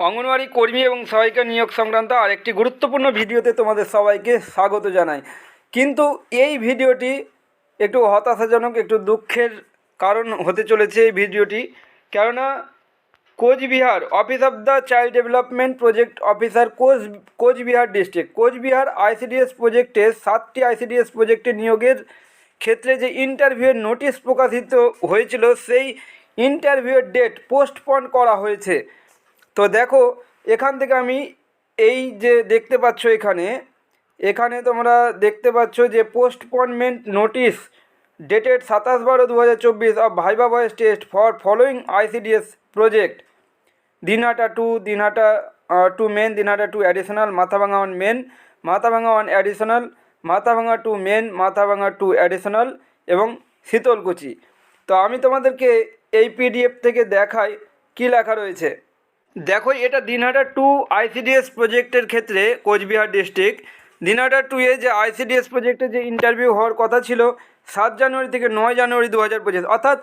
অঙ্গনওয়াড়ি কর্মী এবং সহায়িকা নিয়োগ সংক্রান্ত আরেকটি গুরুত্বপূর্ণ ভিডিওতে তোমাদের সবাইকে স্বাগত জানাই। কিন্তু এই ভিডিওটি একটু হতাশাজনক, একটু দুঃখের কারণ হতে চলেছে এই ভিডিওটি। কেননা Cooch Behar, office of the child development project officer Cooch, Cooch Behar district. Cooch Behar ICDS প্রজেক্টে সাতটি আইসিডিএস প্রজেক্টে নিয়োগের ক্ষেত্রে যে ইন্টারভিউয়ের নোটিশ প্রকাশিত হয়েছিল, সেই ইন্টারভিউয়ের ডেট পোস্টপন করা হয়েছে। তো দেখো, এখান থেকে আমি এই যে দেখতে পাচ্ছ এখানে এখানে তোমরা দেখতে পাচ্ছ যে পোস্টপনমেন্ট নোটিশ ডেটেড সাতাশ বারো দু হাজার চব্বিশ of viva voce test for following ICDS project Dinhata two Dinhata two main Dinhata two additional Mathabhanga one main Mathabhanga one additional Mathabhanga two main Mathabhanga two additional এবং শীতলকুচি। তো আমি তোমাদেরকে এই পিডিএফ থেকে দেখাই কী লেখা রয়েছে। দেখো, এটা দিনহাটা টু আইসিডিএস প্রজেক্টের ক্ষেত্রে কোচবিহার ডিস্ট্রিক্ট। দিনহাটা টু এ যে আইসিডিএস প্রজেক্টে যে ইন্টারভিউ হওয়ার কথা ছিল, সাত জানুয়ারি থেকে নয় জানুয়ারি দু হাজার পঁচিশ, অর্থাৎ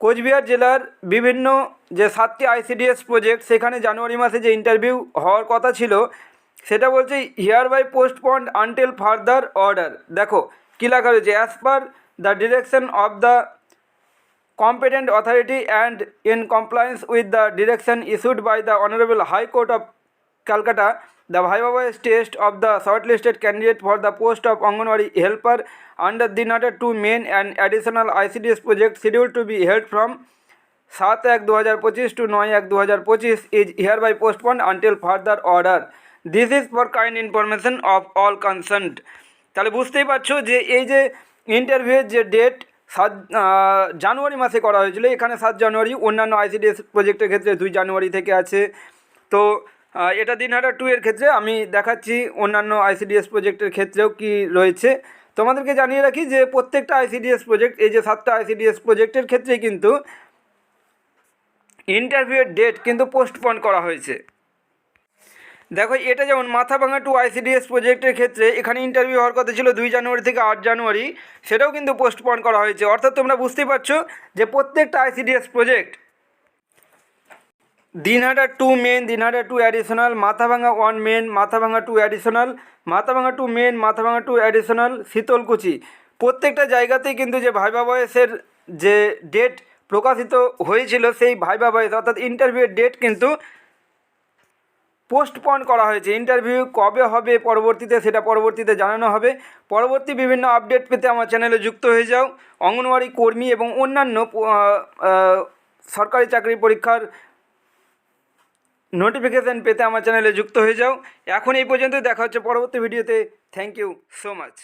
কোচবিহার জেলার বিভিন্ন যে সাতটি আইসিডিএস প্রজেক্ট, সেখানে জানুয়ারি মাসে যে ইন্টারভিউ হওয়ার কথা ছিল, সেটা বলছে hereby postponed until further order দেখো, কী লেখা রয়েছে? As per the direction of the competent authority and in compliance with the direction issued by the honourable high court of Calcutta the viva voce test of the short listed candidate for the post of anganwadi helper under the নটার two main and additional ICDS project schedule to be held from সাত এক দু হাজার পঁচিশ two নয় এক দু হাজার পঁচিশ is hereby postponed until further order this is for kind information of all concern তাহলে বুঝতেই পারছ যে এই যে ইন্টারভিউয়ের যে ডেট সাত জানুয়ারি মাসে করা হয়েছিল। এখানে সাত জানুয়ারি, অন্যান্য আইসিডিএস প্রজেক্টের ক্ষেত্রে দুই জানুয়ারি থেকে আছে। তো এটা দিনহাটা টু এর ক্ষেত্রে আমি দেখাচ্ছি অন্যান্য আইসিডিএস প্রজেক্টের ক্ষেত্রেও কি রয়েছে। তোমাদেরকে জানিয়ে রাখি যে, প্রত্যেকটা আইসিডিএস প্রজেক্ট এই যে সাতটা আইসিডিএস প্রজেক্টের ক্ষেত্রে কিন্তু ইন্টারভিউয়ের ডেট কিন্তু পোস্টপন করা হয়েছে। দেখো, এটা যেমন মাথা মাথাভাঙা টু আইসিডিএস প্রজেক্টের ক্ষেত্রে এখানে ইন্টারভিউ হওয়ার কথা ছিল দুই জানুয়ারি থেকে আট জানুয়ারি। সেটাও কিন্তু পোস্টপন করা হয়েছে। অর্থাৎ তোমরা বুঝতেই পারছ যে প্রত্যেকটা ICDS project Dinhata two main Dinhata two additional Mathabhanga one main Mathabhanga two additional Mathabhanga two main Mathabhanga two additional Sitalkuchi. প্রত্যেকটা জায়গাতেই কিন্তু যে ভাইবা বয়সের যে ডেট প্রকাশিত হয়েছিল সেই ভাইবা বয়স, অর্থাৎ ইন্টারভিউয়ের ডেট কিন্তু পোস্টপন করা হয়েছে। ইন্টারভিউ কবে হবে পরবর্তীতে সেটা পরবর্তীতে জানানো হবে। পরবর্তী বিভিন্ন আপডেট পেতে আমার চ্যানেলে যুক্ত হয়ে যাও। অঙ্গনওয়াড়ি কর্মী এবং অন্যান্য সরকারি চাকরি পরীক্ষার নোটিফিকেশান পেতে আমার চ্যানেলে যুক্ত হয়ে যাও। এখন এই পর্যন্ত দেখা হচ্ছে পরবর্তী ভিডিওতে। Thank you so much